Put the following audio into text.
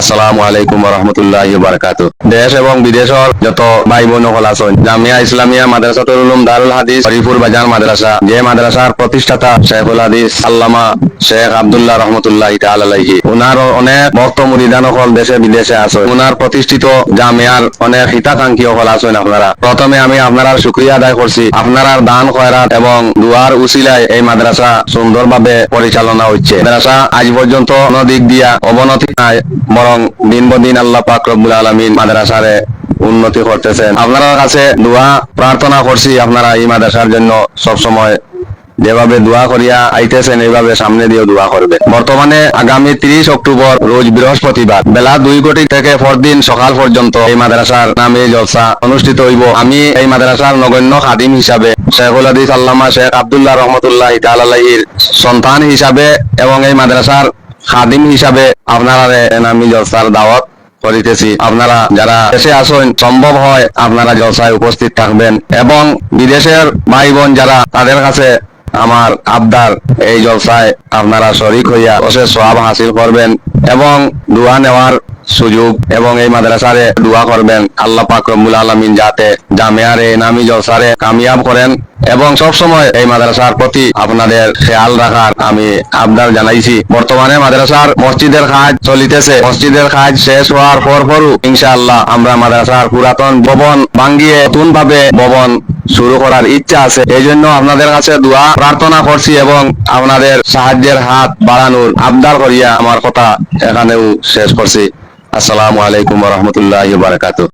আসসালামু আলাইকুম রহমতুল্লাহ বারকাত দেশ এবং বিদেশের যত ভাই বোন সকল আছেন, জামিয়া ইসলামিয়া মাদ্রাসাতুল দারুল হাদিস হরিপুর বাজার মাদ্রাসা যে মাদ্রাসার প্রতিষ্ঠাতা শেখুল হাদিস আল্লামা শেখ আব্দুল্লাহ রহমতুল্লাহ আলাইহি। উনার অনেক ভক্ত মুরিদান সকল দেশে বিদেশে আছে উনার প্রতিষ্ঠিত জামিয়ার অনেক হিতাকাঙ্ক্ষী সকল আছেন আপনারা। প্রথমে আমি আপনারা শুক্রিয়া আদায় করছি আপনারা দান খয়রাত এবং দুয়ার উসিলায় এই মাদ্রাসা সুন্দরভাবে পরিচালনা হচ্ছে মাদ্রাসা আজ পর্যন্ত কোনো দিক দিয়া অবনতি নাই বরং দিন দিন আল্লাহ পাক আলমিন মাদ্রাসারে উন্নতি করতেছেন। আপনার কাছে দোয়া প্রার্থনা করছি, আপনারা এই মাদ্রাসার জন্য সব সময় যেভাবে দোয়া করিয়া আইতেছেন, এইভাবে সামনে দিয়েও দোয়া করবে বর্তমানে আগামী তিরিশ অক্টোবর রোজ বৃহস্পতিবার, বেলা দুই কোটি থেকে পরদিন সকাল পর্যন্ত এই মাদ্রাসার নামে জলসা অনুষ্ঠিত হইব। আমি এই মাদ্রাসার নগণ্য খাদিম হিসাবে শেখুল হাদিস আল্লামা শেখ আব্দুল্লাহ রহমতুল্লাহ তালাহির সন্তান হিসাবে এবং এই মাদ্রাসার খাদিম হিসাবে আপনারা আমি জলসার দাওয়াত করিতেছি। আপনারা যারা দেশে আসেন, সম্ভব হয় আপনারা জলসায় উপস্থিত থাকবেন। এবং বিদেশের ভাই বোন যারা তাদের কাছে আমার আবদার এই জলসায় আপনারা শরিক হইয়া অশেষ সব হাসিল করবেন এবং দোয়া নেওয়ার সুযোগ এবং এই মাদ্রাসারে দোয়া করবেন। আল্লাহ পাক রব্বুল আলমিন যাতে জামিয়ারে নামি জলসারে কামিয়াব করেন এবং সব সময় এই মাদ্রাসার প্রতি আপনাদের খেয়াল রাখার আমি আবদার জানাইছি। বর্তমানে মাদ্রাসার মসজিদের কাজ চলিতেছে। মসজিদের কাজ শেষ হওয়ার পর পরও ইনশাআল্লাহ আমরা মাদ্রাসার পুরাতন ভবন ভাঙ্গিয়ে নতুন ভাবে ভবন শুরু করার ইচ্ছা আছে। এই জন্য আপনাদের কাছে দোয়া, প্রার্থনা করছি এবং আপনাদের সাহায্যের হাত বাড়ানোর আবদার করিয়া আমার কথা এখানেও শেষ করছি। আসসালামু আলাইকুম রহমতুল্লাহ বারাকাতু